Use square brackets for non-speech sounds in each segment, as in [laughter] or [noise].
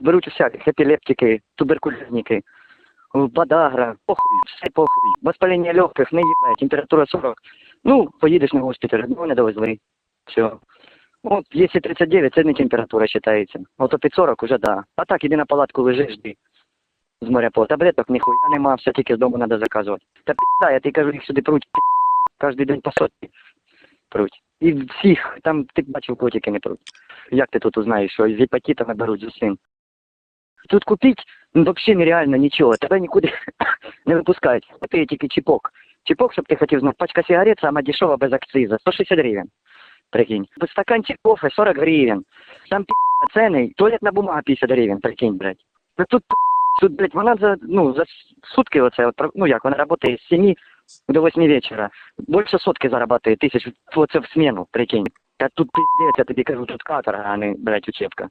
Беруть усяких епілептики, туберкульозники, подагра, похуй, все похуй. Воспалення легких, не їбе, температура 40. Ну, поїдеш на госпіталь, ну не довезли. Все. От, якщо 39, це не температура вважається. От під 40 уже да. А так, іди на палатку лежиш, жди. З моря по таблеток ніхуя нема, все тільки з дому треба заказувати. Та пізда, я тобі кажу, їх сюди пруть, кожен день по сотні пруть. І всіх, там ти бачив котики не пруть. Як ти тут узнаєш, що з гепатитами беруть з усім? Тут купити ну, взагалі нереально нічого, тебе нікуди [laughs] не випускають. Ти тільки чіпок. Чіпок, щоб ти хотів знати, пачка сигарет сама дешева без акциза, 160 гривень. Прикинь. Стаканчик кофе 40 гривень. Там пі ціни, туалетна бумага 50 гривень, прикинь, блядь. Ну тут, тут, блядь, вона за, ну, за сутки оце, от, ну як, вона працює з 7 до 8 вечора. Більше сотки зарабатує тисяч, оце в смену, прикинь. Та тут пиздец, я тобі кажу, тут каторга, а не, блядь, учебка.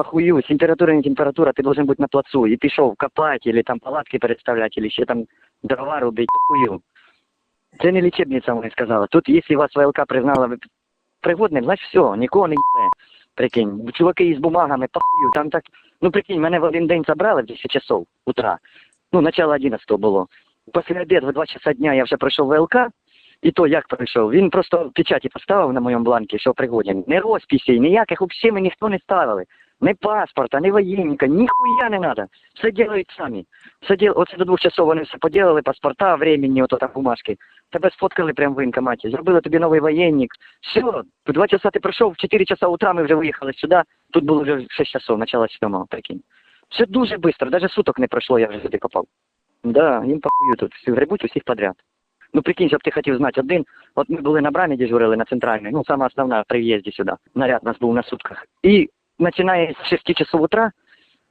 Похую, температура не температура, ти должен бути на плацу. І пішов копати, или там палатки переставляти, или ще там дрова робити, похую. Це не лічебниця, вони сказали. Тут, якщо вас ВЛК признала пригодним, значить все, нікого не їбе. Прикинь, чуваки із бумагами, похую, там так, ну прикинь, мене в один день забрали в 10 часов утра. Ну, начало 11 було. Після обіду в 2 часа дня я вже пройшов ВЛК, і то як пройшов? Він просто печаті поставив на моєму бланкі, що пригоден. Не розписей, ніяких взагалі ми ніхто не ставили. Ні паспорта, ні воєнника, ніхуя не треба. Все делають самі. Все дел... Оце до двох часов вони все поділили, паспорта, времени, ото там бумажки. Тебе сфоткали прямо в воєнкоматі, зробили тобі новий воєнник. Все, два часа ти прийшов, в 4 часа утра ми вже виїхали сюди. Тут було вже 6 часов, начало 7, прикинь. Все дуже швидко, навіть суток не пройшло, я вже сюди попав. Да, їм похую тут, всі грибуть усіх подряд. Ну прикинь, щоб ти хотів знати, один, от ми були на брамі дежурили на центральній, ну сама основна при в'їзді сюди. Наряд нас був на сутках. І починає з 6 часов утра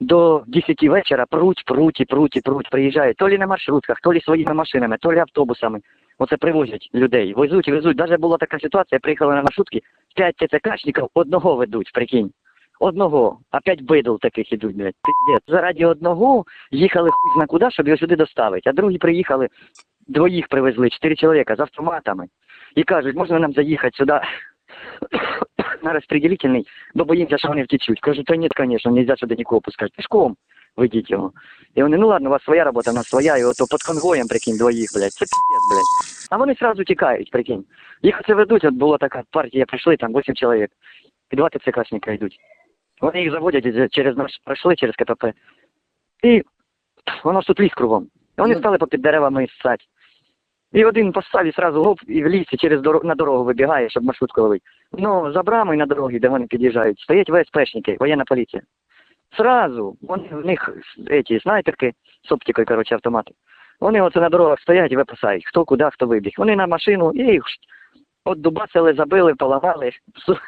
до 10 вечора пруть, пруть і пруть і пруть, приїжджають то лі на маршрутках, то лі своїми машинами, то лі автобусами. Оце привозять людей, везуть, везуть. Даже була така ситуація, приїхали на маршрутки, 5 ТЦКшників одного ведуть, прикинь. Одного, а п'ять бидл таких ідуть, блядь, пиздец. Заради одного їхали хуй зна куди, щоб його сюди доставити. А другі приїхали, двоїх привезли, чотири чоловіка з автоматами. І кажуть, можна нам заїхати сюди на розпределительний, бо боїмося, що вони втечуть. Кажу, та ні, звісно, нельзя сюди нікого пускати. Пішком ведіть його. І вони, ну ладно, у вас своя робота, у нас своя, і ото під конвоєм, прикинь, двоїх, блядь. Це піздець, блядь. А вони сразу тікають, прикинь. Їх оце ведуть, от була така партія, прийшли, там 8 чоловік. І два ТЦКшника йдуть. Вони їх заводять через наш пройшли через КПП. І воно ж тут ліс кругом. І вони стали попід деревами ссать. І один постав і сразу гоп, і в лісі через дорогу, на дорогу вибігає, щоб маршрутку ловити. Ну, за брамою на дорогі, де вони під'їжджають, стоять ВСПшники, воєнна поліція. Сразу, вони, в них эти снайперки з оптикою, коротше, автомати. Вони оце на дорогах стоять і випасають, хто куди, хто вибіг. Вони на машину і їх от дубасили, забили, поламали, су-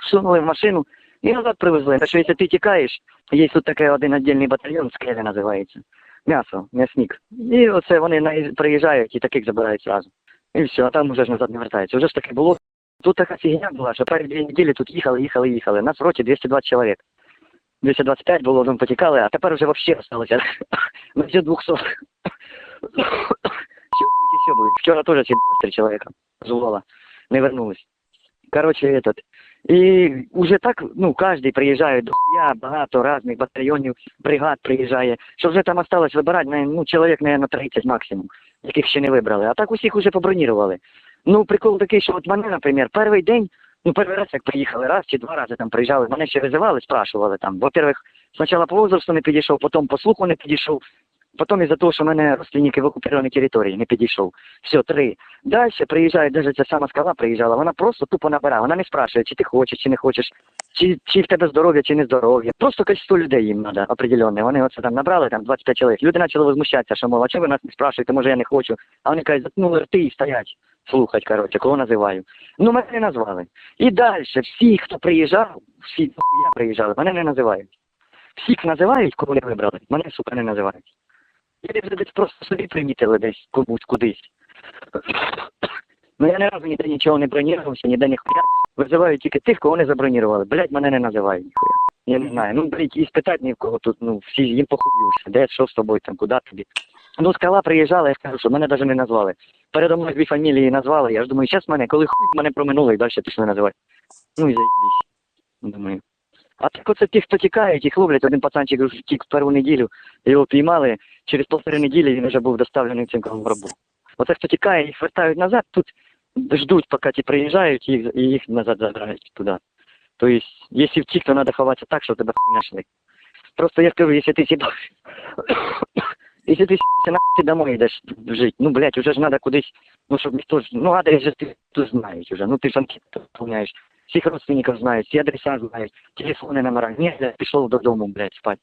[coughs] сунули в машину і назад привезли. Так що якщо ти тікаєш, є тут такий один віддільний батальйон, скеля називається. М'ясо, м'ясник. І оце вони на- приїжджають і таких забирають зразу. І все, а там вже ж назад не вертаються. Вже ж таке було. Тут така фігня була, що перші дві неділі тут їхали, їхали, їхали. Нас в роті 220 чоловік. 225 було, ну, потікали, а тепер вже взагалі осталося. [laughs] На все 200. Сьобують і сьобують. Вчора теж ці три чоловіка з Улова. Не вернулись. Короче, этот. І вже так, ну, кожен приїжджає до хуя, багато різних батальйонів, бригад приїжджає. Що вже там осталось вибирати, ну, чоловік, мабуть, 30 максимум, яких ще не вибрали. А так усіх вже побронірували. Ну, прикол такий, що от мене, наприклад, перший день, ну, перший раз, як приїхали, раз чи два рази там приїжджали, мене ще визивали, спрашували там. Во-первых, спочатку по возрасту не підійшов, потім по слуху не підійшов, потім із-за того, що в мене родственники в окупованій території не підійшов. Все, три. Далі приїжджає, навіть ця сама скала приїжджала, вона просто тупо набирає, вона не спрашує, чи ти хочеш, чи не хочеш, чи, чи в тебе здоров'я, чи не здоров'я. Просто кількість людей їм треба определенне. Вони оце там набрали, там 25 чоловік. Люди почали возмущатися, що мов, а чого ви нас не спрашуєте, може я не хочу. А вони кажуть, заткнули рти і стоять. Слухать, коротше, кого називаю. Ну, мене не назвали. І далі всі, хто приїжджав, всі я приїжджали, мене не називають. Всіх називають, кого не вибрали, мене, сука, не називають. Я вже десь просто собі примітили десь комусь кудись. Ну я ні разу ніде нічого не бронірувався, ніде ніхуя. Визивають тільки тих, кого не забронірували. Блять, мене не називають ніхуя. Я не знаю. Ну, блять, і спитати ні в кого тут, ну, всі їм похуюся. Де, що з тобою там, куди тобі. Ну, скала приїжджала, я скажу, що мене навіть не назвали. Передо мною дві фамілії назвали, я ж думаю, зараз мене, коли хуй мене проминули і далі пішли називати. Ну і заїбісь. Думаю. А так оце ті, хто тікають, їх ловлять, один пацанчик вже втік першу неділю, його піймали, через півтори неділі він вже був доставлений цим в гробу. Оце хто тікає, їх вертають назад, тут ждуть, поки ті приїжджають, їх, і їх назад забирають туди. Тобто, якщо втік, то треба ховатися так, щоб тебе знайшли. Просто я скажу, якщо ти сіда... [coughs] Якщо ти сідався нахуй домой йдеш жити, ну, блядь, уже ж треба кудись, ну, щоб ніхто ж, ну, адрес же ти тут знають уже, ну, ти ж анкету заповняєш, всіх родственників знають, всі адреса знають, телефони номера, ні, блядь, пішов додому, блядь, спати.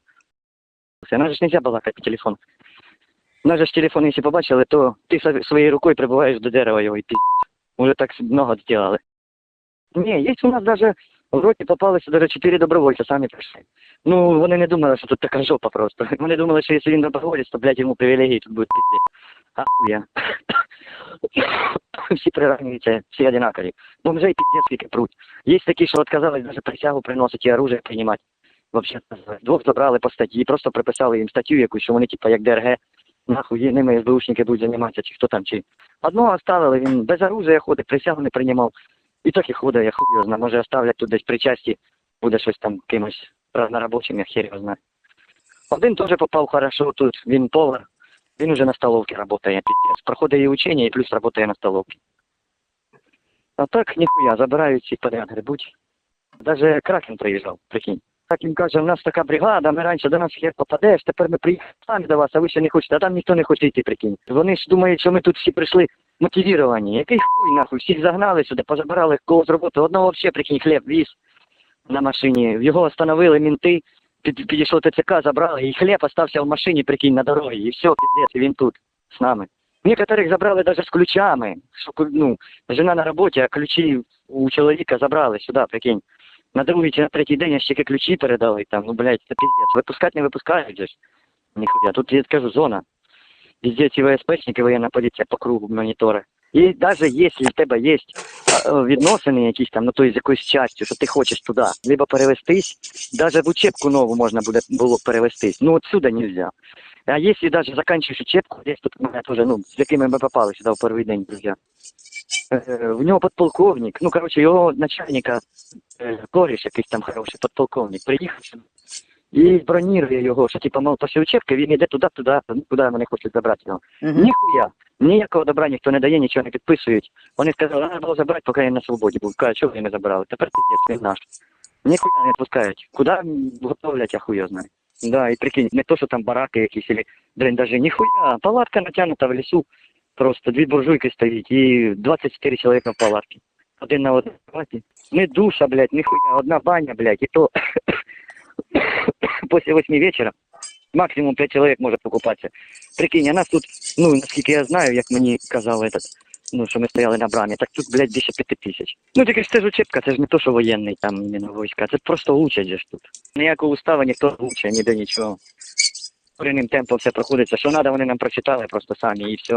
Все, нас же нельзя балакати по телефону. Нас же ж телефон, якщо побачили, то ти своєю рукою прибуваєш до дерева його і пі... Уже так много зробили. Ні, є у нас даже в роті попалися даже чотири добровольця, самі прийшли. Ну, вони не думали, що тут така жопа просто. [laughs] Вони думали, що якщо він доброволець, то, блядь, йому привілегії тут будуть пиздец. Ахуя. [laughs] Всі приравнюються, всі одинакові. Бомжей пиздец скільки пруть. Є такі, що отказались даже присягу приносити і оружие приймати. Вообще, двох забрали по статті, просто приписали їм статтю якусь, що вони, типа, як ДРГ, нахуй ними СБУшники будуть займатися, чи хто там, чи. Одного оставили, він без оружия ходить, присягу не приймав. І так і ходить, я хуй знаю. Може оставлять тут десь при часті, буде щось там кимось разнорабочим, я хер його знаю. Один теж попав хорошо тут, він повар, він уже на столовці працює, піздець. Проходить і учення, і плюс працює на столовці. А так, ніхуя, забирають всіх подряд грибуть. Даже Кракен приїжджав, прикинь. Так він каже, у нас така бригада, ми раніше до нас хер попадеш, тепер ми приїхали самі до вас, а ви ще не хочете, а там ніхто не хоче йти, прикинь. Вони ж думають, що ми тут всі прийшли мотивіровані. Який хуй нахуй, всіх загнали сюди, позабирали кого з роботи. Одного взагалі, прикинь, хліб віз на машині. Його остановили мінти, під, підійшов ТЦК, забрали, і хліб остався в машині, прикинь, на дорогі. І все, піздець, він тут, з нами. Некоторых забрали даже з ключами. Ну, жена на роботі, а ключі у чоловіка забрали сюди, прикинь. На другий чи на третій день я ще ключі передали там, ну, блядь, це піздець. Випускати не випускають же. Ніхуя, тут я скажу, зона. Везде ці ВСПшники, воєнна поліція по кругу монітори. І навіть якщо в тебе є а, відносини якісь там, ну то з якоюсь частю, що ти хочеш туди, либо перевестись, навіть в учебку нову можна буде було перевестись. Ну отсюда нельзя. А если даже заканчиваешь учебку, здесь тут у меня тоже, ну, с якими ми попали сюди в перший день, друзья. Е, В нього подполковник, ну, короче, його начальника, е, кореш якийсь там хороший подполковник, приїхав і бронірує його, що типа, мов, після учебки він йде туди, туди, ну, куди вони хочуть забрати його. Ніхуя. Ніякого добра ніхто не дає, нічого не підписують. Вони сказали, треба було забрати, поки він на свободі був. Кажуть, чого ви не забрали? Тепер пиздець, він наш. Ніхуя не відпускають. Куди готовлять, я хуя знаю. Да, і прикинь, не то, що там бараки якісь, или бліндажі, ніхуя, палатка натягнута в лісу, просто дві буржуйки стоїть і 24 чоловіка в палатці. Один на одній палаті. Не душа, блядь, ніхуя, одна баня, блядь, і то після 8 вечора максимум 5 чоловік може покупатися. Прикинь, а нас тут, ну, наскільки я знаю, як мені казав этот, ну, що ми стояли на брамі, так тут, блядь, більше п'яти тисяч. Ну, тільки ж це ж учебка, це ж не то, що воєнний там іменно війська, це просто учать же тут. Ніякого устава ніхто не ніде нічого. Корінним темпом все проходиться. Що треба, вони нам прочитали просто самі і все.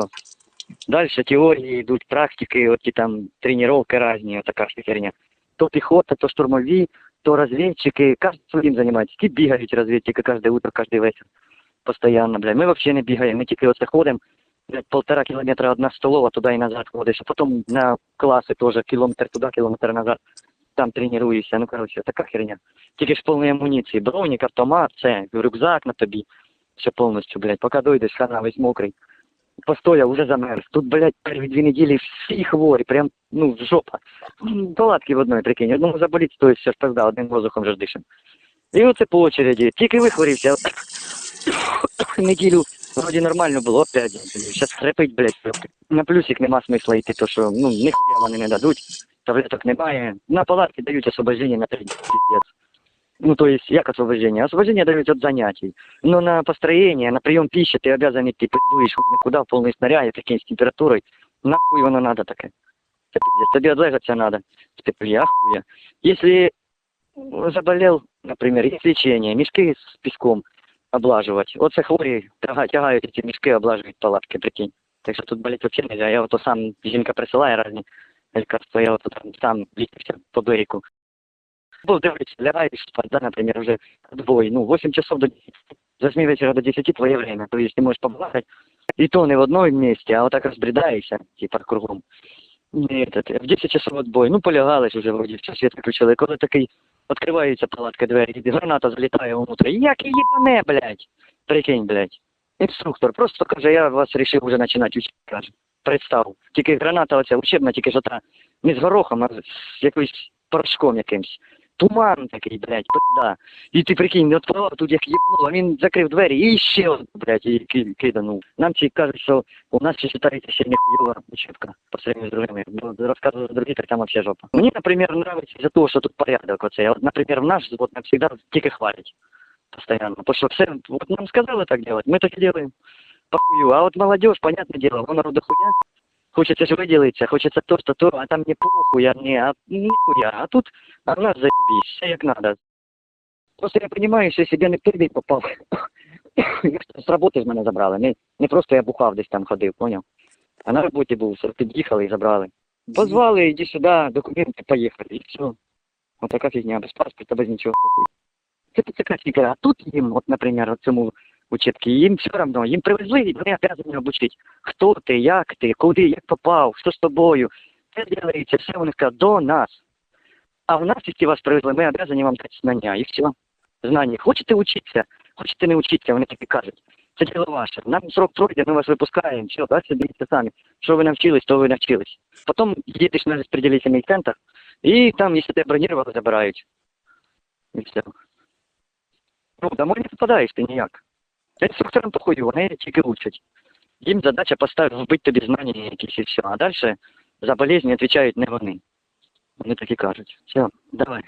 Далі теорії йдуть, практики, от ті там тренування різні, така херня. То піхота, то штурмові, то розвідчики, кожен своїм займається. Ті бігають розвідчики кожне утро, кожен вечір. Постоянно, блядь. Ми взагалі не бігаємо, ми тільки оце ходимо, блядь, полтора кілометра одна столова, туди і назад ходиш, а потім на класи теж кілометр туди, кілометр назад. Там тренуєшся, ну коротше, така херня. Тільки ж повної амуніції, бронік, автомат, це, рюкзак на тобі. Все повністю, блядь, поки дойдеш, хана весь мокрий. Постояв, уже замерз. Тут, блядь, перві дві неділі всі хворі, прям, ну, жопа. Палатки в одної, прикинь, одному заболіть, то все ж пизда, одним воздухом вже ж дишим. І оце по очереді. Тільки вихворівся. [coughs] Неділю вроді нормально було, опять. Зараз хрипить, блядь. На плюсик нема смисла йти, то що, ну, ніхуя вони не дадуть, таблеток немає. На палатки дають освобождення на три пиздец. Ну, то есть, як освобождение? Освобождение дают от занятий. Но на построение, на прием пищи ты обязан идти, пиздуешь хоть куда в полной снаряде, прикинь, с температурой. Нахуй воно надо таке? Це пиздец. Тобі отлежаться надо. Ти я хуя. Если заболел, например, есть лечение, мешки с песком облаживать. Оце хворі тяга- тягають ці мішки, облажують палатки, прикинь. Так що тут болеть вообще нельзя. Я ото сам, жінка присилає різні лікарства, я ото там сам лікався по берегу. Был дивлюсь, лягаешь спать, да, например, уже отбой, ну, 8 часов до 10. С 8 вечера до 10 твое время, то есть ты можешь побалакать, и то не в одном месте, а вот так разбредаешься, типа, кругом. І этот, в 10 часов отбой, ну, полягалась уже вроде, все світ виключили, коли такий Відкриваються палатки двері, і граната залітає внутрь. Як їбане, блядь. Прикинь, блядь. Інструктор просто каже, я вас рішив уже починати вчити, каже. Представ. Тільки граната оця учебна, тільки що та не з горохом, а з якоюсь порошком якимсь. Туман такий, блядь, пизда. І ти прикинь, от о, тут як їбнуло, він закрив двері і ще, от, блядь, і ки- киданув. Нам ці кажуть, що у нас ще вважається ще ніхуйова учебка по сравнению з другими. Бо розказують другі, так там вообще жопа. Мені, наприклад, нравится из-за того, що тут порядок оцей. От, наприклад, в наш вот нам всегда тільки хвалять. Постоянно. Потому что все, вот нам сказали так делать, мы так и делаем. Похую. А вот молодежь, понятное дело, вон народу хуя. Хочется же выделиться, хочется то, что то, а там не похуй, а не, а нихуя. А тут, а нас заебись, все як надо. Просто я понимаю, що я не перший попав, [coughs] з роботи з мене забрали. Не, не просто я бухав десь там ходив, поняв? А на роботі був, під'їхали і забрали. Позвали, іди сюди, документи, поїхали, і все. Вот така фігня, без паспорта, без нічого. Це ТЦК тільки, а тут їм, от, наприклад, цьому учебці, їм все одно, їм привезли, і вони обязані обучити. Хто ти, як ти, куди, як попав, що з тобою. Це делається, все вони скажуть до нас. А в нас, якщо вас привезли, ми обязані вам дати знання, і все. Знання. Хочете вчитися, хочете не вчитися, вони таки кажуть. Це діло ваше. Нам срок пройде, ми вас випускаємо, все, дальше дивіться самі. Що ви навчились, то ви навчились. Потім їдеш на розпределительний центр, і там, якщо тебе бронірували, забирають. І все. Ну, домой не попадаєш ти ніяк. Інструкторам похую, вони тільки учать. Їм задача поставити, вбити тобі знання якісь і все. А далі за болезні відповідають не вони. Вони так і кажуть. Все, давай.